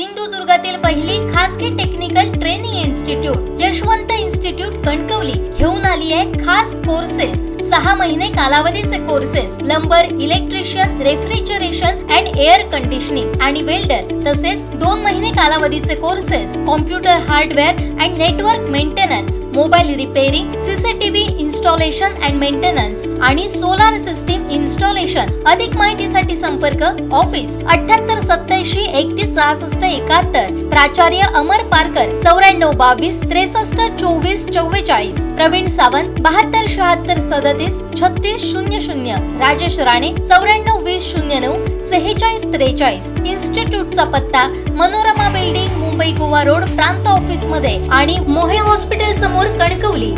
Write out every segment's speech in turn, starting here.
सिंधुदुर्गातील पहिली खासगी technical training institute Yashwant institute Kankavli घेऊन आली आहे खास कोर्सेस सहा महिने कालावधीचे courses plumber electrician refrigeration and air conditioning आणि वेल्डर तसेच दोन महिने कालावधीचे courses computer hardware and network maintenance mobile repairing CCTV installation and maintenance आणि सोलार सिस्टीम इन्स्टॉलेशन अधिक माहितीसाठी संपर्क ऑफिस अठ्याहत्तर सत्याऐंशी एकतीस सहासष्ट एकाहत्तर. प्राचार्य अमर पारकर चौऱ्याण्णव बावीस त्रेसष्ट चोवीस चव्वेचाळीस. प्रवीण सावंत बहात्तर शहात्तर सदतीस छत्तीस शून्य शून्य. राजेश राणे चौऱ्याण्णव वीस शून्य नऊ सेहेचाळीस त्रेचाळीस. इन्स्टिट्यूटचा पत्ता मनोरमा बिल्डिंग मुंबई गोवा रोड प्रांत ऑफिसमध्ये आणि मोहे हॉस्पिटल समोर कणकवली.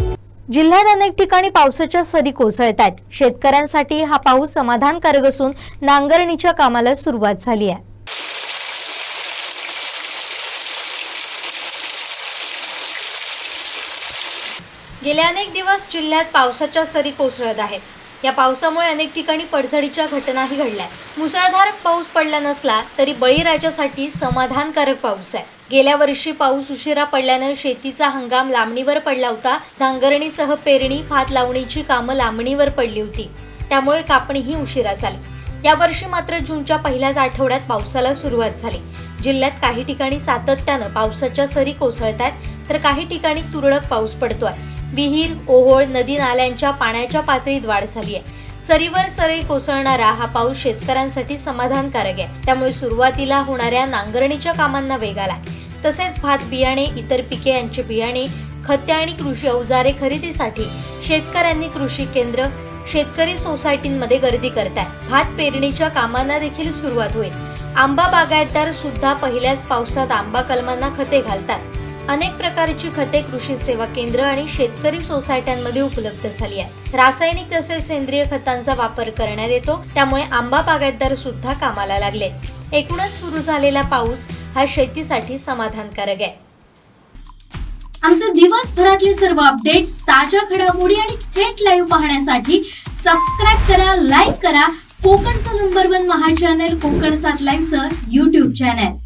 जिल्ह्यात अनेक ठिकाणी पावसाच्या सरी कोसळत आहेत शेतकऱ्यांसाठी हा पाऊस समाधानकारक असून नांगरणीच्या कामाला सुरुवात झाली आहे. गेले अनेक दिवस जिल्ह्यात पावसाच्या सरी कोसळत आहेत. या पावसामुळे अनेक ठिकाणी पडझडीच्या घटनाही घडल्या मुसळधार पाऊस पडला नसला तरी बळीराजासाठी समाधानकारक पाऊस आहे. गेल्या वर्षी पाऊस उशिरा पडल्यानं शेतीचा हंगाम लांबणीवर पडला होता. धांगरणीसह पेरणी भात लावणीची कामं लांबणीवर पडली होती. त्यामुळे कापणीही उशिरा झाली. यावर्षी मात्र जूनच्या पहिल्याच आठवड्यात पावसाला सुरुवात झाली. जिल्ह्यात काही ठिकाणी सातत्यानं पावसाच्या सरी कोसळत आहेत तर काही ठिकाणी तुरळक पाऊस पडतोय. विहीर ओहोळ नदी नाल्यांच्या पाण्याच्या पातळीत वाढ झाली आहे. सरीवर सरी कोसळणारा हा पाऊस शेतकऱ्यांसाठी समाधानकारक आहे. त्यामुळे सुरुवातीला होणाऱ्या नांगरणीच्या कामांना वेग आला तसेच भात बियाणे इतर पिके यांचे बियाणे खते आणि कृषी अवजारे खरेदीसाठी शेतकऱ्यांनी कृषी केंद्र शेतकरी सोसायटींमध्ये गर्दी करताय. भात पेरणीच्या कामांना देखील सुरुवात होईल. आंबा बागायतदार सुद्धा पहिल्याच पावसात आंबा कलमांना खते घालतात. अनेक प्रकारची खते कृषी सेवा केंद्र आणि शेतकरी सोसायट्यांमध्ये उपलब्ध झाली आहेत. रासायनिक तसेच सेंद्रिय खतांचा वापर करण्यात येतो. त्यामुळे आंबा बागायतदार सुद्धा कामाला लागले. एकूणच सुरू झालेला पाऊस हा शेतीसाठी समाधानकारक आहे. आमचे दिवसभरातले सर्व अपडेट्स ताज्या घडामोडी आणि थेट लाईव्ह पाहण्यासाठी सबस्क्राईब करा लाईक करा. कोकणचं नंबर वन महा चॅनल कोकण सात लाईव्हचं युट्यूब चॅनल